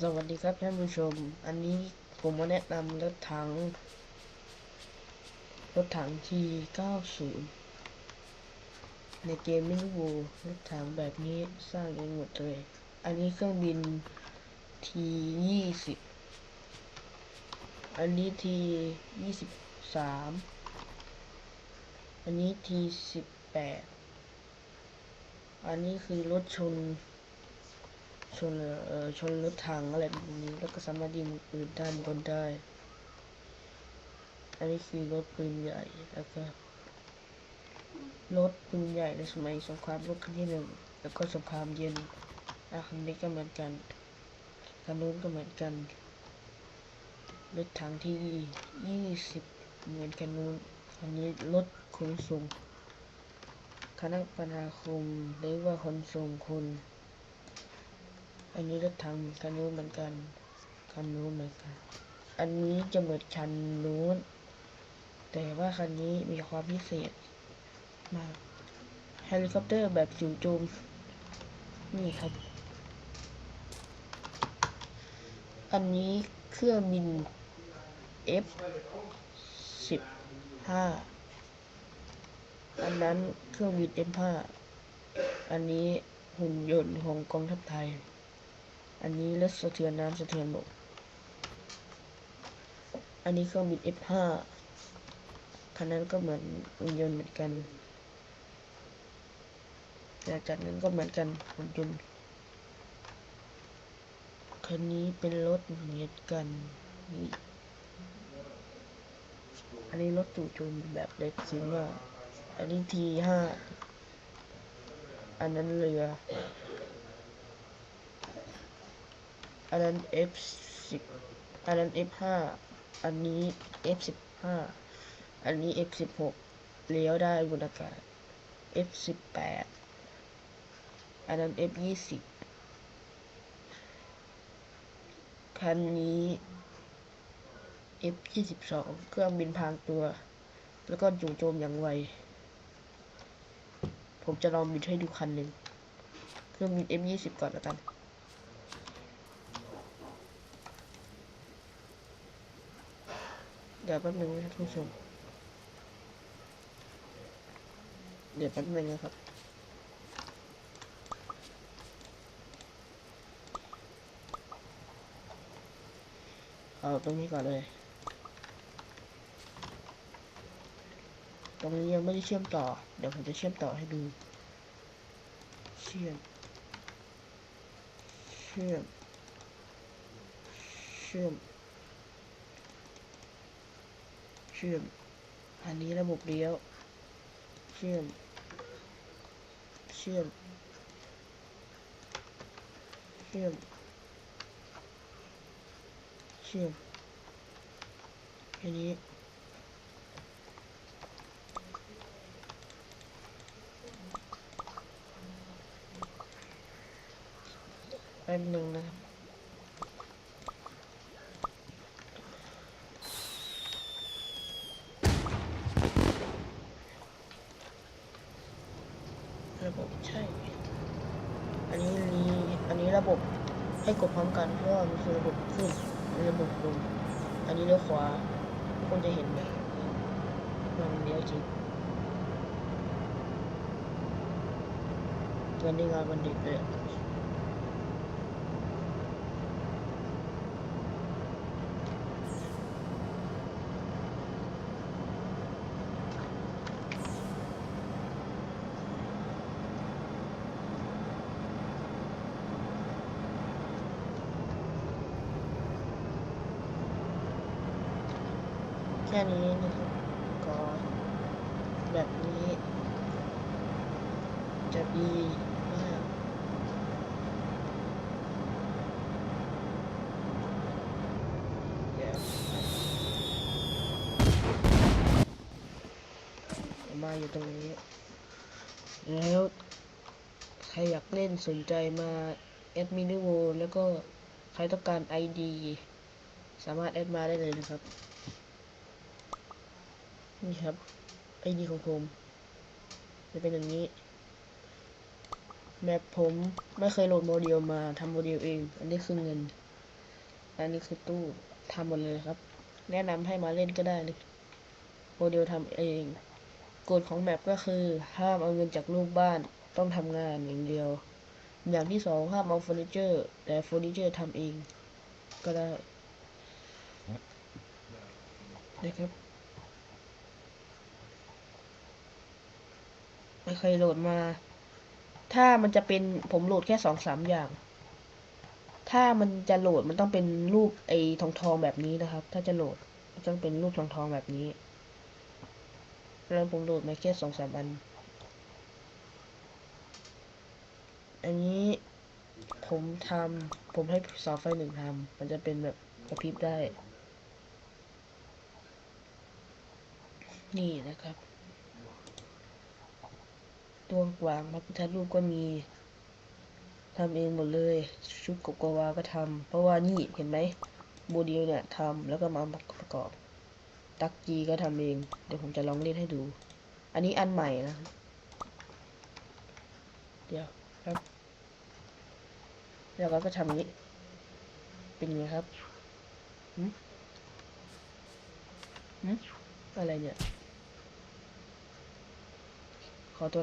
สวัสดีครับท่านผู้ชม อันนี้ผมมาแนะนำรถถัง รถถัง T90 ในเกมมินิวูรถถังแบบนี้สร้างเองหมดเลย อันนี้เครื่องบิน T20 อันนี้ T23 อันนี้ T18 อันนี้คือรถชน ชนเอ่อชนรถถังอะไรแบบนี้ แล้วก็สามารถยิงปืนด้านบนได้ อันนี้คือรถปืนใหญ่แล้วก็รถปืนใหญ่ในสมัยสงครามโลกครั้งที่หนึ่งแล้วก็สงครามเย็นอาคันนี้ก็เหมือนกันคันนู้นก็เหมือนกันรถถังที่ยี่สิบเหมือนกันนู้นคันนี้รถขนส่งคณะปนาคมหรือว่าขนส่งคน อันนี้รถถังคันนู้นเหมือนกันคันนู้นเหมือนกัน อันนี้จะเหมือนคันนู้น แต่ว่าคันนี้มีความพิเศษมากเฮลิคอปเตอร์แบบจู่โจมนี่ครับ อันนี้เครื่องบิน F สิบห้าอันนั้นเครื่องบิน F ห้าอันนี้หุ่นยนต์ของกองทัพไทย อันนี้รถสะเทือนน้ำสะเทือนบก อันนี้เครื่องบิน F5 คันนั้นก็เหมือนหุ่นยนต์เหมือนกันแต่จากนั้นก็เหมือนกันหุ่นยนต์คันนี้เป็นรถเหมือนกันนี่อันนี้รถจู่โจมแบบเล็กซิว่า อันนี้ทีห้า อันนั้นเรือ อันนั้น F สิบอันนั้น F ห้าอันนี้ F สิบห้าอันนี้ F สิบหกเลี้ยวได้บนอากาศ F สิบแปดอันนั้น F ยี่สิบคันนี้ F ยี่สิบสองเครื่องบินพางตัว แล้วก็จู่โจมอย่างไว ผมจะลองบินให้ดูคันหนึ่ง เครื่องบิน F ยี่สิบก่อนแล้วกัน เดี๋ยวแป๊บนึงนะครับผู้ชม เดี๋ยวแป๊บนึงนะครับ เอาตรงนี้ก่อนเลย ตรงนี้ยังไม่ได้เชื่อมต่อ เดี๋ยวผมจะเชื่อมต่อให้ดู เชื่อม เชื่อม เชื่อม เชื่อมอันนี้ระบบเลี้ยวเชื่อมเชื่อมเชื่อมเชื่อมอันนี้แป๊บหนึ่งนะครับ ระบบใช่ อันนี้มีอันนี้ระบบให้กดพร้อมกันเพราะว่ามันคือระบบขึ้นมีระบบลงอันนี้เลี้ยวขวาทุกคนจะเห็นไหมมันเลี้ยวจริงวันนี้งานวันเด็กเลย ค่นี้นะครับก็แบบนี้จะดีมากมาอยู่ตรงนี้ แล้วใครอยากเล่นสนใจมาแอดมินิโวแล้วก็ใครต้องการ ID สามารถแอดมาได้เลยนะครับ นี่ครับ ID ของผมจะเป็นอย่างนี้แมปผมไม่เคยโหลดโมเดลมาทำโมเดลเอง อันนี้คือเงิน อันนี้คือตู้ทำหมดเลยครับ แนะนำให้มาเล่นก็ได้เลยโมเดลทำเองกฎของแมปก็คือห้ามเอาเงินจากลูกบ้านต้องทำงานอย่างเดียว อย่างที่สองห้ามเอาเฟอร์นิเจอร์ แต่เฟอร์นิเจอร์ทำเอง ก็ได้นะครับ ไม่เคยโหลดมา ถ้ามันจะเป็นผมโหลดแค่สองสามอย่าง ถ้ามันจะโหลดมันต้องเป็นรูปไอ้ทองทองแบบนี้นะครับ ถ้าจะโหลดมันต้องเป็นรูปทองทองแบบนี้ แล้วผมโหลดมาแค่สองสามอัน อันนี้ผมทำผมให้เสาไฟหนึ่งทำมันจะเป็นแบบกระพริบได้ นี่นะครับ ตัวกวางพระพุทธรูปก็มีทำเองหมดเลยชุดกบกวาก็ทำเพราะว่านี่เห็นไหมโมเดลเนี่ยทำแล้วก็มาประกอบ ตักจีก็ทำเอง เดี๋ยวผมจะลองเล่นให้ดู อันนี้อันใหม่นะ เดี๋ยวครับ แล้วเราก็ทำอย่านี้ เป็นไงครับหืมหืมอะไรเนี่ย ขอตั